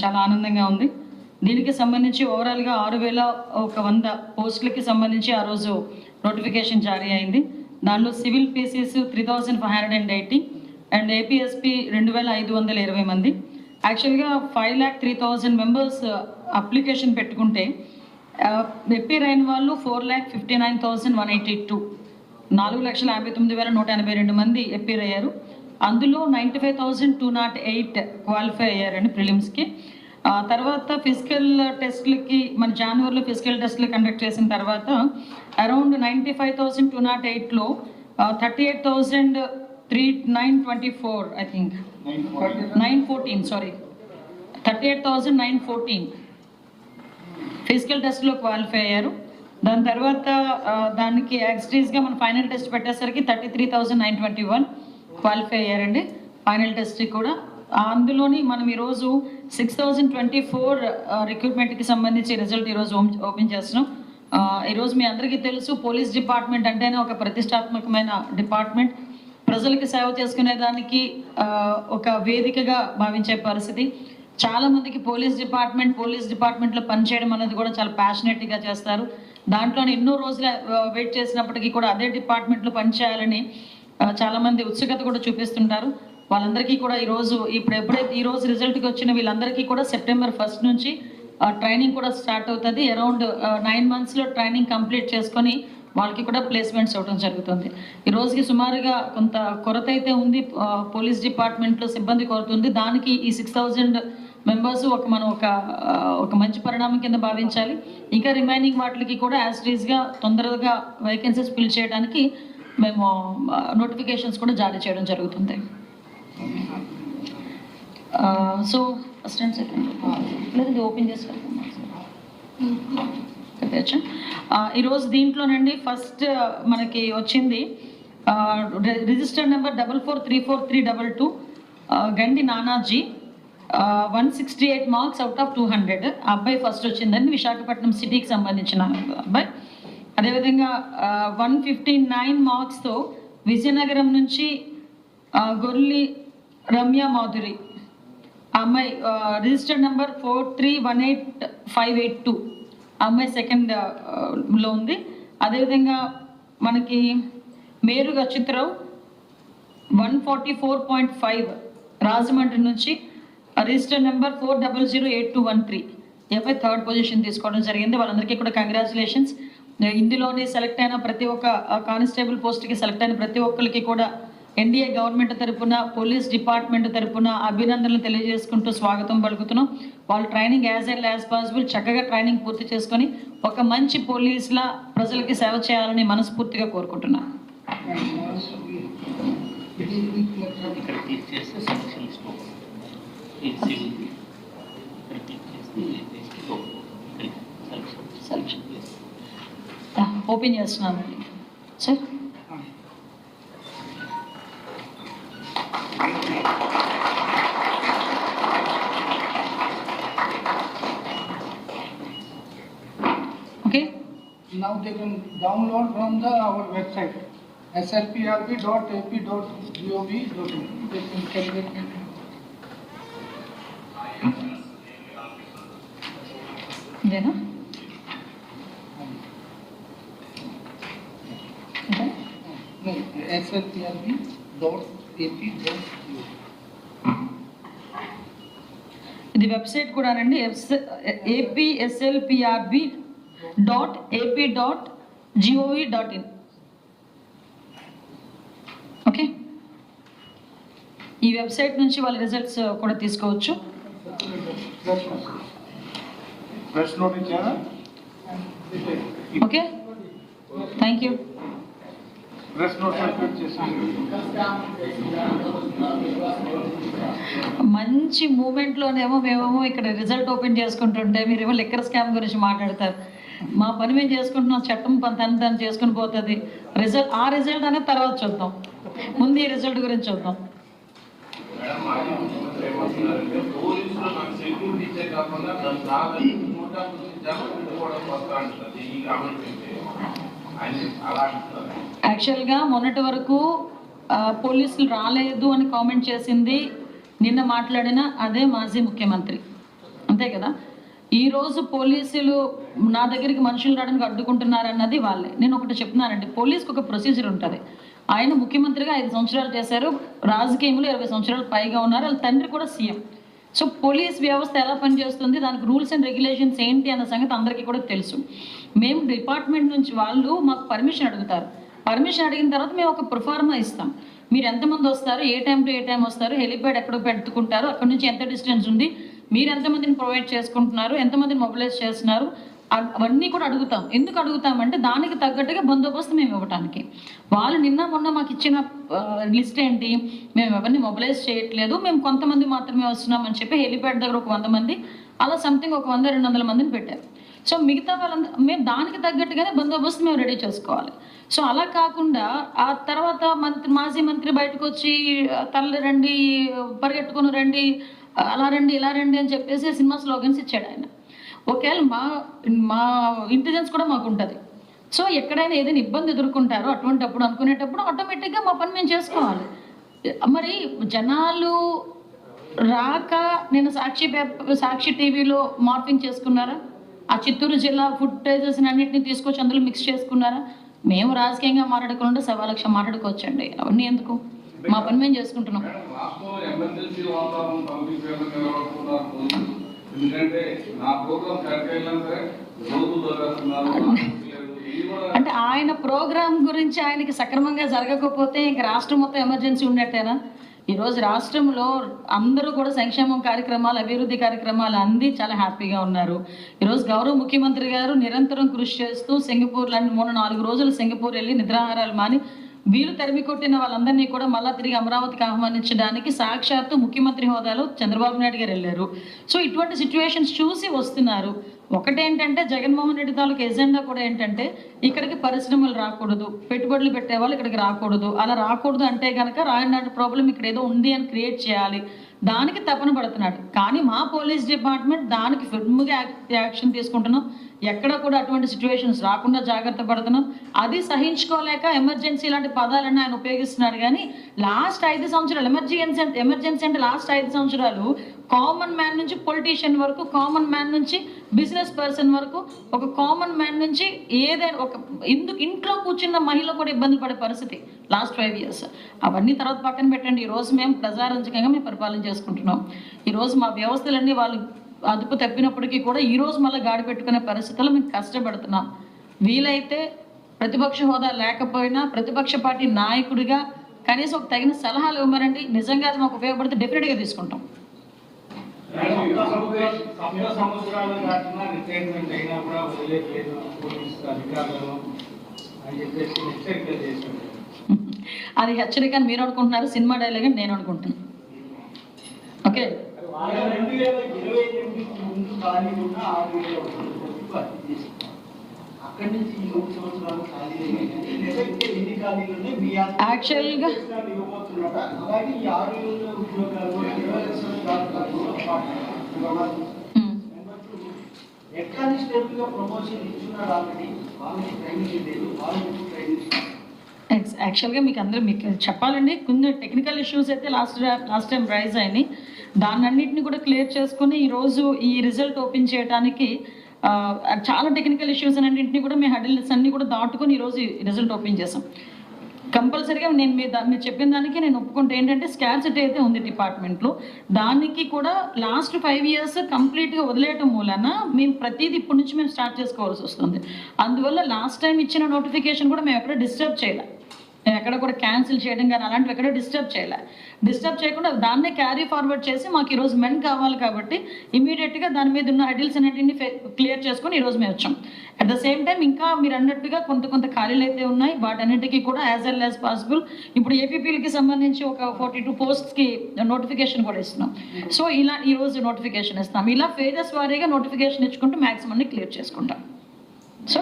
చాలా ఆనందంగా ఉంది. దీనికి సంబంధించి ఓవరాల్గా ఆరు వేల ఒక వంద పోస్టులకి సంబంధించి ఆ రోజు నోటిఫికేషన్ జారీ అయింది. దానిలో civil PCs three thousand five hundred and eighty and APSP రెండు వేల ఐదు వందల ఇరవై మంది. యాక్చువల్గా five lakh three thousand members application పెట్టుకుంటే ఎప్పీర్ అయిన వాళ్ళు four lakh fifty nine thousand one eighty two. నాలుగు లక్షల యాభై తొమ్మిది వేల నూట ఎనభై రెండు మంది ఎప్పీర్ అయ్యారు అందులో ninety five thousand two not eight qualify అయ్యారండి ప్రిలిమ్స్కి. ఆ తర్వాత ఫిజికల్ టెస్ట్లకి మన జనవరిలో ఫిజికల్ టెస్ట్లు కండక్ట్ చేసిన తర్వాత around ninety five thousand two nought ఎయిట్లో thirty eight thousand three nine twenty four I think. Nine fourteen. Sorry. Thirty eight thousand nine fourteen. Physical టెస్ట్లో క్వాలిఫై అయ్యారు. దాని తర్వాత దానికి యాక్సిటీస్గా మన ఫైనల్ టెస్ట్ పెట్టేసరికి thirty three thousand nine twenty one. Qualify అయ్యారండి. ఫైనల్ టెస్ట్కి కూడా. అందులోని మనం ఈరోజు సిక్స్ థౌజండ్ ట్వంటీ ఫోర్ రిక్రూట్మెంట్కి సంబంధించి రిజల్ట్ ఈరోజు ఓపెన్ చేస్తున్నాం. ఈరోజు మీ అందరికీ తెలుసు పోలీస్ డిపార్ట్మెంట్ అంటేనే ఒక ప్రతిష్టాత్మకమైన డిపార్ట్మెంట్ ప్రజలకి సేవ చేసుకునే దానికి ఒక వేదికగా భావించే పరిస్థితి. చాలామందికి పోలీస్ డిపార్ట్మెంట్ పోలీస్ డిపార్ట్మెంట్లో పనిచేయడం అనేది కూడా చాలా ప్యాషనెట్గా చేస్తారు. దాంట్లో ఎన్నో రోజులు వెయిట్ చేసినప్పటికీ కూడా అదే డిపార్ట్మెంట్లో పనిచేయాలని చాలామంది చాలా మంది ఉత్సుకత కూడా చూపిస్తుంటారు. వాళ్ళందరికీ కూడా ఈరోజు ఇప్పుడు ఎప్పుడైతే ఈ రోజు రిజల్ట్కి వచ్చిన వీళ్ళందరికీ కూడా సెప్టెంబర్ ఫస్ట్ నుంచి ట్రైనింగ్ కూడా స్టార్ట్ అవుతుంది. అరౌండ్ నైన్ మంత్స్లో ట్రైనింగ్ కంప్లీట్ చేసుకొని వాళ్ళకి కూడా ప్లేస్మెంట్స్ ఇవ్వడం జరుగుతుంది. ఈ రోజుకి సుమారుగా కొంత కొరత అయితే ఉంది. పోలీస్ డిపార్ట్మెంట్లో సిబ్బంది కొరత ఉంది. దానికి ఈ సిక్స్ థౌజండ్ మెంబర్స్ ఒక మనం ఒక ఒక మంచి పరిణామం కింద భావించాలి. ఇంకా రిమైనింగ్ వాటికి కూడా యాజ్ రీజ్గా తొందరగా వేకెన్సీస్ ఫిల్ చేయడానికి మేము నోటిఫికేషన్స్ కూడా జారీ చేయడం జరుగుతుంది. సో ఫస్ట్ అండ్ సెకండ్ లేదు ఇది ఓపెన్ చేసి ఈరోజు దీంట్లోనండి ఫస్ట్ మనకి వచ్చింది register number double four three four three double two Gandi Nanaji one sixty eight marks out of two hundred ఆ అబ్బాయి ఫస్ట్ వచ్చిందండి విశాఖపట్నం సిటీకి సంబంధించిన అబ్బాయి. అదేవిధంగా వన్ ఫిఫ్టీ నైన్ మార్క్స్తో విజయనగరం నుంచి గొర్లి రమ్య మాధురి అమ్మాయి registered number four three one eight five eight two అమ్మాయి సెకండ్లో ఉంది. అదేవిధంగా మనకి మేరు చిత్రం one forty four point five Rajahmundry నుంచి register number four double zero eight two one three FI third position తీసుకోవడం జరిగింది. వాళ్ళందరికీ కూడా కంగ్రాచులేషన్స్ ఇందులోనే సెలెక్ట్ అయిన ప్రతి ఒక్క కానిస్టేబుల్ పోస్ట్కి సెలెక్ట్ అయిన ప్రతి ఒక్కరికి కూడా ఎన్డీఏ గవర్నమెంట్ తరపున పోలీస్ డిపార్ట్మెంట్ తరపున అభినందనలు తెలియజేసుకుంటూ స్వాగతం పలుకుతున్నాం వాళ్ళు training as well as possible చక్కగా ట్రైనింగ్ పూర్తి చేసుకొని ఒక మంచి పోలీసులా ప్రజలకి సేవ చేయాలని మనస్ఫూర్తిగా కోరుకుంటున్నాను ఇక్కడ ఓపెన్ చేస్తున్నాను sir okay Now they can download from the our website slprb.ap.gov.in. They can calculate. ఇదేనా No, slprb.ap.gov. ఇది వెబ్సైట్ కూడానండి APSLPRB dot AP dot GOV dot in okay ఈ వెబ్సైట్ నుంచి వాళ్ళ రిజల్ట్స్ కూడా తీసుకోవచ్చు. Okay thank you press note circulate చేసి మంచి మూమెంట్లోనేమో మేమేమో ఇక్కడ రిజల్ట్ ఓపెన్ చేసుకుంటుంటే మీరేమో లిక్కర్ స్కామ్ గురించి మాట్లాడతారు. మా పని మేము చేసుకుంటున్నాం చట్టం పని తను తను చేసుకుని పోతుంది. రిజల్ట్ ఆ రిజల్ట్ అనేది తర్వాత చూద్దాం. ముందు ఈ రిజల్ట్ గురించి చూద్దాం. కాకుండా యాక్చువల్గా మొన్నటి వరకు పోలీసులు రాలేదు అని కామెంట్ చేసింది నిన్న మాట్లాడిన అదే మాజీ ముఖ్యమంత్రి. అంతే కదా? ఈరోజు పోలీసులు నా దగ్గరికి మనుషులు రావడానికి అడ్డుకుంటున్నారన్నది వాళ్ళే. నేను ఒకటి చెప్తున్నానండి పోలీస్కి ఒక ప్రొసీజర్ ఉంటుంది. ఆయన ముఖ్యమంత్రిగా ఐదు సంవత్సరాలు చేశారు రాజకీయంలో ఇరవై సంవత్సరాలు పైగా ఉన్నారు వాళ్ళ తండ్రి కూడా సీఎం. సో పోలీస్ వ్యవస్థ ఎలా పనిచేస్తుంది? దానికి రూల్స్ అండ్ రెగ్యులేషన్స్ ఏంటి అన్న సంగతి అందరికీ కూడా తెలుసు. మేము డిపార్ట్మెంట్ నుంచి వాళ్ళు మాకు పర్మిషన్ అడుగుతారు. పర్మిషన్ అడిగిన తర్వాత మేము ఒక ప్రొఫార్మా ఇస్తాం. మీరు ఎంతమంది వస్తారు? ఏ టైం టు ఏ టైం వస్తారు? హెలిప్యాడ్ ఎక్కడ పెట్టుకుంటారు? అక్కడ నుంచి ఎంత డిస్టెన్స్ ఉంది? మీరు ఎంతమందిని ప్రొవైడ్ చేసుకుంటున్నారు? ఎంతమందిని మొబిలైజ్ చేస్తున్నారు? అవన్నీ కూడా అడుగుతాం. ఎందుకు అడుగుతామంటే దానికి తగ్గట్టుగా బందోబస్తు మేము ఇవ్వడానికి వాళ్ళు నిన్న మొన్న మాకు ఇచ్చిన లిస్ట్ ఏంటి? మేము ఎవరిని మొబిలైజ్ చేయట్లేదు. మేము కొంతమంది మాత్రమే వస్తున్నామని చెప్పి హెలిప్యాడ్ దగ్గర ఒక వంద మంది అలా సంథింగ్ ఒక వంద రెండు వందల మందిని పెట్టారు. సో మిగతా వాళ్ళందరూ మేము దానికి తగ్గట్టుగానే బందోబస్తు మేము రెడీ చేసుకోవాలి. సో అలా కాకుండా ఆ తర్వాత మంత్రి మాజీ మంత్రి బయటకు వచ్చి తల్లి రండి పరిగెట్టుకుని రండి అలా రండి ఇలా రండి అని చెప్పేసి సినిమా స్లోగన్స్ ఇచ్చాడు ఆయన. ఒకవేళ మా మా ఇంటెలిజెన్స్ కూడా మాకు ఉంటుంది సో ఎక్కడైనా ఏదైనా ఇబ్బంది ఎదుర్కొంటారో అటువంటిప్పుడు అనుకునేటప్పుడు ఆటోమేటిక్గా మా పని మేము చేసుకోవాలి. మరి జనాలు రాక నేను సాక్షి పేపర్ సాక్షి టీవీలో మార్పింగ్ చేసుకున్నారా? ఆ చిత్తూరు జిల్లా ఫుటేజెస్ అన్నింటినీ తీసుకొచ్చి అందులో మిక్స్ చేసుకున్నారా? మేము రాజకీయంగా మాట్లాడకుండా సవా లక్ష మాట్లాడుకోవచ్చండి. అవన్నీ ఎందుకు? మా పని మేము చేసుకుంటున్నాం. ఎందుకంటే నా ప్రోగ్రామ్ కరెక్ట్ సరే రోజు దొరుకుతున్నారు అంటే ఆయన ప్రోగ్రామ్ గురించి ఆయనకి సక్రమంగా జరగకపోతే ఇంక రాష్ట్రం మొత్తం ఎమర్జెన్సీ ఉన్నట్టేనా? ఈరోజు రాష్ట్రంలో అందరూ కూడా సంక్షేమం కార్యక్రమాలు అభివృద్ధి కార్యక్రమాలు అంది చాలా హ్యాపీగా ఉన్నారు. ఈరోజు గౌరవ ముఖ్యమంత్రి గారు నిరంతరం కృషి చేస్తూ సింగపూర్ లాంటి మూడు నాలుగు రోజులు సింగపూర్ వెళ్ళి నిద్రాహారాలు మాని వీలు తరిమి కొట్టిన వాళ్ళందరినీ కూడా మళ్ళా తిరిగి అమరావతికి ఆహ్వానించడానికి సాక్షాత్తు ముఖ్యమంత్రి హోదాలో చంద్రబాబు నాయుడు గారు వెళ్ళారు. సో ఇటువంటి సిచ్యువేషన్స్ చూసి వస్తున్నారు. ఒకటేంటంటే జగన్మోహన్ రెడ్డి తాలూకు ఎజెండా కూడా ఏంటంటే ఇక్కడికి పరిశ్రమలు రాకూడదు పెట్టుబడులు పెట్టే వాళ్ళు ఇక్కడికి రాకూడదు. అలా రాకూడదు అంటే కనుక రాయనాడు ప్రాబ్లం ఇక్కడ ఏదో ఉంది అని క్రియేట్ చేయాలి. దానికి తపన పడుతున్నాడు. కానీ మా పోలీస్ డిపార్ట్మెంట్ దానికి ఫిల్మ్గా యాక్షన్ తీసుకుంటున్నాం. ఎక్కడ కూడా అటువంటి సిచ్యువేషన్స్ రాకుండా జాగ్రత్త పడుతున్నాం. అది సహించుకోలేక ఎమర్జెన్సీ లాంటి పదాలన్నీ ఆయన ఉపయోగిస్తున్నాడు. కానీ లాస్ట్ ఐదు సంవత్సరాలు ఎమర్జెన్సీ అంటే ఎమర్జెన్సీ అంటే లాస్ట్ ఐదు సంవత్సరాలు కామన్ మ్యాన్ నుంచి పొలిటీషియన్ వరకు కామన్ మ్యాన్ నుంచి బిజినెస్ పర్సన్ వరకు ఒక కామన్ మ్యాన్ నుంచి ఏదైనా ఒక ఇందుకు ఇంట్లో కూర్చున్న మహిళ కూడా ఇబ్బంది పడే పరిస్థితి లాస్ట్ ఫైవ్ ఇయర్స్ అవన్నీ తర్వాత పక్కన పెట్టండి. ఈరోజు మేము ప్రజారంజకంగా మేము పరిపాలన చేసుకుంటున్నాం. ఈరోజు మా వ్యవస్థలన్నీ వాళ్ళు అదుపు తప్పినప్పటికీ కూడా ఈ రోజు మళ్ళీ గాడి పెట్టుకునే పరిస్థితుల్లో మేము కష్టపడుతున్నాం. వీలైతే ప్రతిపక్ష హోదా లేకపోయినా ప్రతిపక్ష పార్టీ నాయకుడిగా కనీసం ఒక తగిన సలహాలు ఇవ్వమనండి. నిజంగా అది మాకు ఉపయోగపడితే డెఫినెట్గా తీసుకుంటాం. అది హెచ్చరిక అని మీరు అనుకుంటున్నారు సినిమా డైలాగ్ అని నేను అనుకుంటున్నాను ఓకే? రెండు వేల ఇరవై ఎనిమిదికి ముందు ఖాళీ ఉన్న ఆరు వేల భర్తీ అక్కడి నుంచి ఈ మూడు సంవత్సరాలు ఖాళీ. నిజంగా ఎన్ని ఖాళీలు ఉన్నాయి మీ ఇవ్వబోతున్నారా అలాగే ఈ ఆరు వేల ఉద్యోగాలు ఇరవై లక్షల జాబితాలు కూడా ఇవ్వాలి. ఉమ్. ఎట్లా స్టెప్గా ప్రమోషన్ ఇచ్చున్నారు ఆల్రెడీ వాళ్ళకి ట్రైనింగ్ లేదు వాళ్ళకి ట్రైనింగ్ ఎక్స్- యాక్చువల్గా మీకు అందరూ మీకు చెప్పాలండి. కొన్ని టెక్నికల్ ఇష్యూస్ అయితే లాస్ట్ లాస్ట్ టైం రైజ్ అయినాయి. దాన్నన్నింటిని కూడా క్లియర్ చేసుకుని ఈరోజు ఈ రిజల్ట్ ఓపెన్ చేయడానికి చాలా టెక్నికల్ ఇష్యూస్ అన్నింటినీ కూడా మీ హడిల్స్ అన్ని కూడా దాటుకొని ఈరోజు రిజల్ట్ ఓపెన్ చేసాం. కంపల్సరీగా నేను మీ మీరు చెప్పిన దానికి నేను ఒప్పుకుంటే. ఏంటంటే స్కార్సిటీ అయితే ఉంది డిపార్ట్మెంట్లో దానికి కూడా లాస్ట్ ఫైవ్ ఇయర్స్ కంప్లీట్గా వదిలేయటం మూలన మేము ప్రతిదీ ఇప్పటి నుంచి మేము స్టార్ట్ చేసుకోవాల్సి వస్తుంది. అందువల్ల లాస్ట్ టైం ఇచ్చిన నోటిఫికేషన్ కూడా మేము ఎక్కడ డిస్టర్బ్ చేయలేదు నేను ఎక్కడ కూడా క్యాన్సిల్ చేయడం కానీ అలాంటివి ఎక్కడ డిస్టర్బ్ చేయలే. డిస్టర్బ్ చేయకుండా దాన్నే క్యారీ ఫార్వర్డ్ చేసి మాకు ఈరోజు మెన్ కావాలి కాబట్టి ఇమీడియట్గా దాని మీద ఉన్న హెడిల్స్ అన్నింటినీ క్లియర్ చేసుకొని ఈరోజు మేము వచ్చాం. అట్ ద సేమ్ టైం ఇంకా మీరు అన్నట్టుగా కొంత కొంత ఖాళీలు అయితే ఉన్నాయి. వాటన్నిటికీ కూడా యాజ్ వెల్ యాజ్ పాసిబుల్ ఇప్పుడు ఏపీపీలకి సంబంధించి ఒక ఫార్టీ టూ పోస్ట్స్కి నోటిఫికేషన్ కూడా ఇస్తున్నాం. సో ఇలా ఈరోజు నోటిఫికేషన్ ఇస్తాం. ఇలా ఫేజెస్ వారీగా నోటిఫికేషన్ ఇచ్చుకుంటూ మ్యాక్సిమమ్ని క్లియర్ చేసుకుంటాం. సో